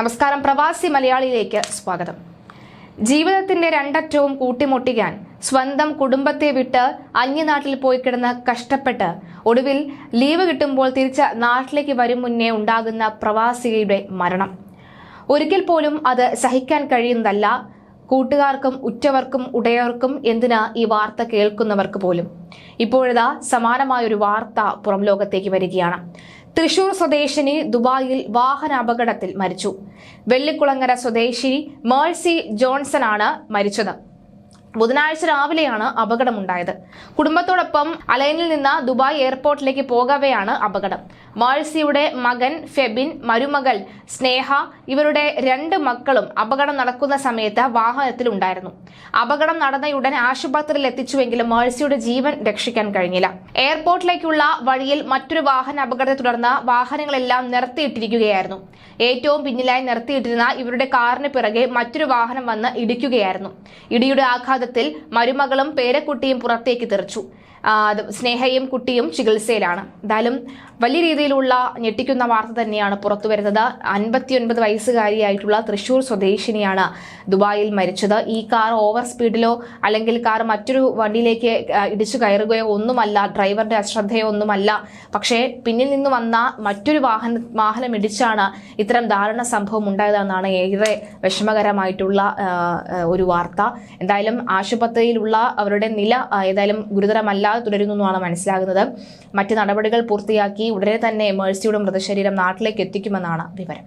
നമസ്കാരം പ്രവാസി മലയാളിയിലേക്ക് സ്വാഗതം. ജീവിതത്തിന്റെ രണ്ടറ്റവും കൂട്ടിമുട്ടിക്കാൻ സ്വന്തം കുടുംബത്തെ വിട്ട് അന്യനാട്ടിൽ പോയി കിടന്ന് കഷ്ടപ്പെട്ട് ഒടുവിൽ ലീവ് കിട്ടുമ്പോൾ തിരിച്ച് നാട്ടിലേക്ക് വരും മുന്നേ ഉണ്ടാകുന്ന പ്രവാസിയുടെ മരണം. ഒരിക്കൽ പോലും അത് സഹിക്കാൻ കഴിയുന്നതല്ല. കൂട്ടുകാർക്കും ഉറ്റവർക്കും ഉടയവർക്കും എന്തിനാ ഈ വാർത്ത കേൾക്കുന്നവർക്ക് പോലും? ഇപ്പോഴിതാ സമാനമായൊരു വാർത്ത പുറം ലോകത്തേക്ക് വരികയാണ്. തൃശൂർ സ്വദേശിനി ദുബായിൽ വാഹന അപകടത്തിൽ മരിച്ചു. വെള്ളിക്കുളങ്ങര സ്വദേശി മേഴ്സി ജോൺസൺ ആണ് മരിച്ചത്. ബുധനാഴ്ച രാവിലെയാണ് അപകടമുണ്ടായത്. കുടുംബത്തോടൊപ്പം അലൈനിൽ നിന്ന് ദുബായ് എയർപോർട്ടിലേക്ക് പോകവെയാണ് അപകടം. മാഴ്സിയുടെ മകൻ ഫെബിൻ മരുമകൾ സ്നേഹ ഇവരുടെ രണ്ട് മക്കളും അപകടം നടക്കുന്ന സമയത്ത് വാഹനത്തിലുണ്ടായിരുന്നു. അപകടം നടന്നയുടൻ ആശുപത്രിയിൽ എത്തിച്ചുവെങ്കിലും മേഴ്സിയുടെ ജീവൻ രക്ഷിക്കാൻ കഴിഞ്ഞില്ല. എയർപോർട്ടിലേക്കുള്ള വഴിയിൽ മറ്റൊരു വാഹന അപകടത്തെ തുടർന്ന് വാഹനങ്ങളെല്ലാം നിർത്തിയിട്ടിരിക്കുകയായിരുന്നു. ഏറ്റവും പിന്നിലായി നിർത്തിയിട്ടിരുന്ന ഇവരുടെ കാറിന് പിറകെ മറ്റൊരു വാഹനം വന്ന് ഇടിക്കുകയായിരുന്നു. ഇടിയുടെ ആഘാതത്തിൽ മരുമകളും പേരക്കുട്ടിയും പുറത്തേക്ക് തെറിച്ചു സ്നേഹയും കുട്ടിയും ചികിത്സയിലാണ്. എന്തായാലും വലിയ രീതിയിലുള്ള ഞെട്ടിക്കുന്ന വാർത്ത തന്നെയാണ് പുറത്തു വരുന്നത്. അൻപത്തിയൊൻപത് വയസ്സുകാരിയായിട്ടുള്ള തൃശൂർ സ്വദേശിനിയാണ് ദുബായിൽ മരിച്ചത്. ഈ കാർ ഓവർ സ്പീഡിലോ അല്ലെങ്കിൽ കാർ മറ്റൊരു വണ്ടിയിലേക്ക് ഇടിച്ചു കയറുകയോ ഒന്നുമല്ല ഡ്രൈവറുടെ അശ്രദ്ധയോ ഒന്നുമല്ല. പക്ഷേ പിന്നിൽ നിന്ന് വന്ന മറ്റൊരു വാഹന വാഹനം ഇടിച്ചാണ് ഇത്തരം ദാരുണ സംഭവം ഉണ്ടായതെന്നാണ് ഏറെ വിഷമകരമായിട്ടുള്ള ഒരു വാർത്ത. എന്തായാലും ആശുപത്രിയിലുള്ള അവരുടെ നില ഏതായാലും ഗുരുതരമല്ലാതെ തുടരുന്നു എന്നാണ് മനസ്സിലാകുന്നത്. മറ്റ് നടപടികൾ പൂർത്തിയാക്കി ഉടനെ തന്നെ മേഴ്സിയുടെ മൃതശരീരം നാട്ടിലേക്ക് എത്തിക്കുമെന്നാണ് വിവരം.